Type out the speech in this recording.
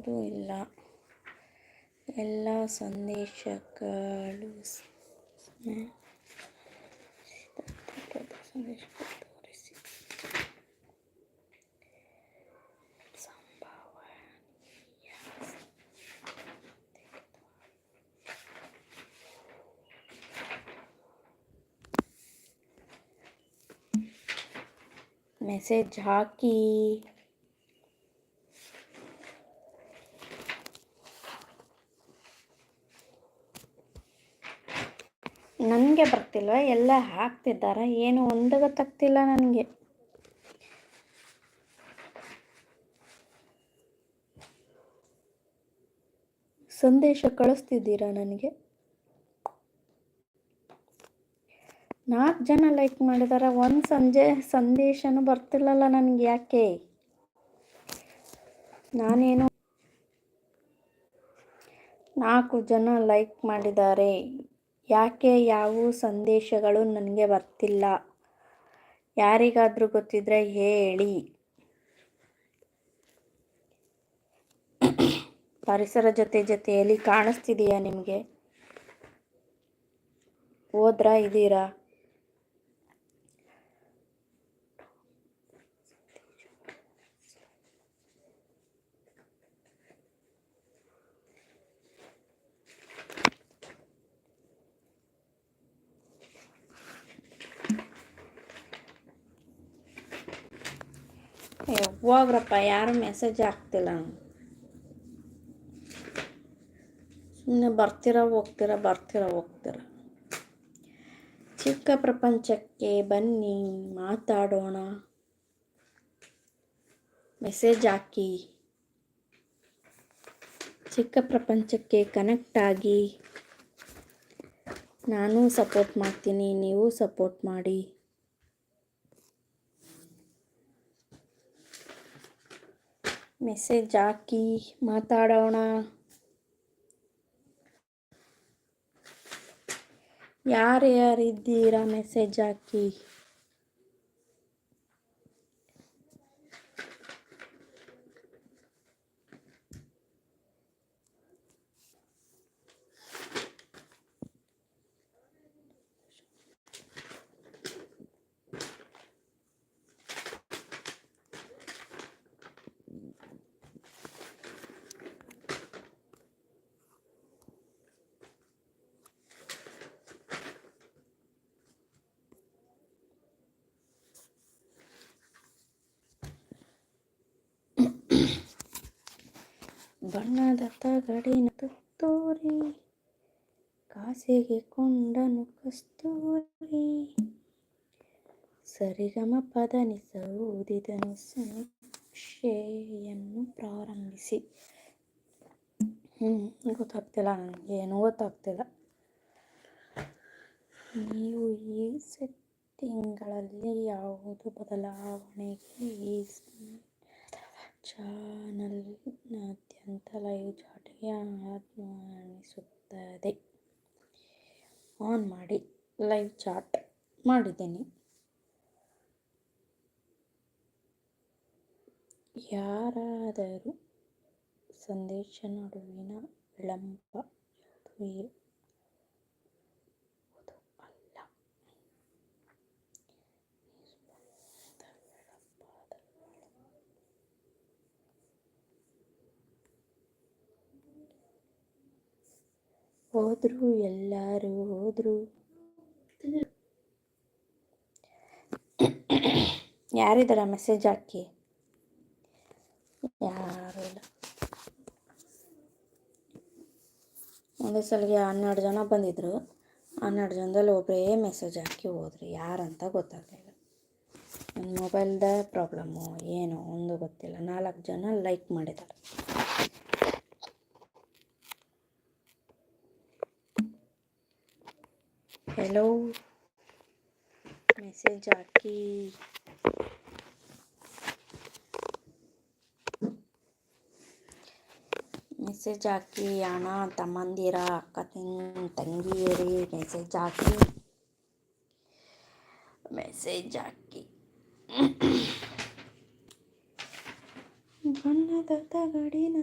ಯಾವುದೂ ಇಲ್ಲ. ಎಲ್ಲ ಸಂದೇಶಗಳು ಸಂದೇಶಗಳು ತೋರಿಸಿ. ಸಂಭಾವನೀಯ ಮೆಸೇಜ್ ಹಾಕಿ. ನನಗೆ ಬರ್ತಿಲ್ವ, ಎಲ್ಲ ಹಾಕ್ತಿದ್ದಾರೆ? ಏನು ಒಂದು ಗೊತ್ತಾಗ್ತಿಲ್ಲ ನನಗೆ. ಸಂದೇಶ ಕಳಿಸ್ತಿದ್ದೀರಾ ನನಗೆ? ನಾಲ್ಕು ಜನ ಲೈಕ್ ಮಾಡಿದಾರೆ, ಒಂದು ಸಂಜೆ ಸಂದೇಶನೂ ಬರ್ತಿಲ್ಲಲ್ಲ ನನಗೆ ಯಾಕೆ? ನಾನೇನು ನಾಲ್ಕು ಜನ ಲೈಕ್ ಮಾಡಿದ್ದಾರೆ ಯಾಕೆ ಯಾವ ಸಂದೇಶಗಳು ನನಗೆ ಬರ್ತಿಲ್ಲ? ಯಾರಿಗಾದರೂ ಗೊತ್ತಿದ್ರೆ ಹೇಳಿ. ಪರಿಸರ ಜೊತೆ ಜೊತೆಯಲ್ಲಿ ಕಾಣಿಸ್ತಿದೆಯಾ ನಿಮಗೆ? ಹೋದ್ರಾ ಇದ್ದೀರಾ? ಯಾವಾಗ್ರಪ್ಪ ಯಾರು ಮೆಸೇಜ್ ಹಾಕ್ತಿಲ್ಲ. ಸುಮ್ಮನೆ ಬರ್ತೀರಾ, ಹೋಗ್ತೀರಾ, ಬರ್ತೀರಾ, ಹೋಗ್ತೀರ. ಚಿಕ್ಕ ಪ್ರಪಂಚಕ್ಕೆ ಬನ್ನಿ, ಮಾತಾಡೋಣ. ಮೆಸೇಜ್ ಹಾಕಿ. ಚಿಕ್ಕ ಪ್ರಪಂಚಕ್ಕೆ ಕನೆಕ್ಟ್ ಆಗಿ. ನಾನು ಸಪೋರ್ಟ್ ಮಾಡ್ತೀನಿ, ನೀವು ಸಪೋರ್ಟ್ ಮಾಡಿ. ಮೆಸೇಜ್ ಹಾಕಿ ಮಾತಾಡೋಣ ಯಾರು ಯಾರಿದ್ದೀರಾ ಮೆಸೇಜ್ ಹಾಕಿ ಬಣ್ಣದ ತಗಡಿನ ತುತ್ತೂರಿ ಕಾಸಿಗೆ ಕೊಂಡನು ಕಸ್ತೂರಿ. ಸರಿಗಮ ಪದನಿಸ ಊದಿದನು ಸಮೀಕ್ಷೆಯನ್ನು ಪ್ರಾರಂಭಿಸಿ. ಹ್ಞೂ ಗೊತ್ತಾಗ್ತಿಲ್ಲ ನನಗೆ, ಏನೂ ಗೊತ್ತಾಗ್ತಿಲ್ಲ. ನೀವು ಈ ಸೆಟ್ಟಿಂಗ್ಗಳಲ್ಲಿ ಯಾವುದು ಬದಲಾವಣೆಗೆ ಈ ಮಾಡಿ ಲೈವ್ ಚಾಟ್ ಮಾಡಿದ್ದೀನಿ. ಯಾರಾದರೂ ಸಂದೇಶ ನಡುವಿನ ವಿಳಂಬ ಹೋದ್ರು, ಎಲ್ಲರೂ ಹೋದ್ರು. ಯಾರಿದಾರ ಮೆಸೇಜ್ ಹಾಕಿ? ಯಾರು ಇಲ್ಲ. ಒಂದೇ ಸಲಿಗೆ ಹನ್ನೆರಡು ಜನ ಬಂದಿದ್ರು. ಹನ್ನೆರಡು ಜನದಲ್ಲಿ ಒಬ್ಬರೇ ಮೆಸೇಜ್ ಹಾಕಿ ಹೋದ್ರು. ಯಾರಂತ ಗೊತ್ತಾಗಲಿಲ್ಲ. ನನ್ನ ಮೊಬೈಲ್ದ ಪ್ರಾಬ್ಲಮ್ಮು ಏನು, ಒಂದು ಗೊತ್ತಿಲ್ಲ. ನಾಲ್ಕು ಜನ ಲೈಕ್ ಮಾಡಿದ್ದಾರೆ ಹೆಲೋ ಮೆಸೇಜ್ ಹಾಕಿ ಮೆಸೇಜ್ ಹಾಕಿ ಅಣ್ಣ ತಮ್ಮಂದಿರ ಅಕ್ಕ ತಂಗಿಯರಿ ಮೆಸೇಜ್ ಹಾಕಿ ಮೆಸೇಜ್ ಹಾಕಿ ಬಣ್ಣದ ತಗಡಿನ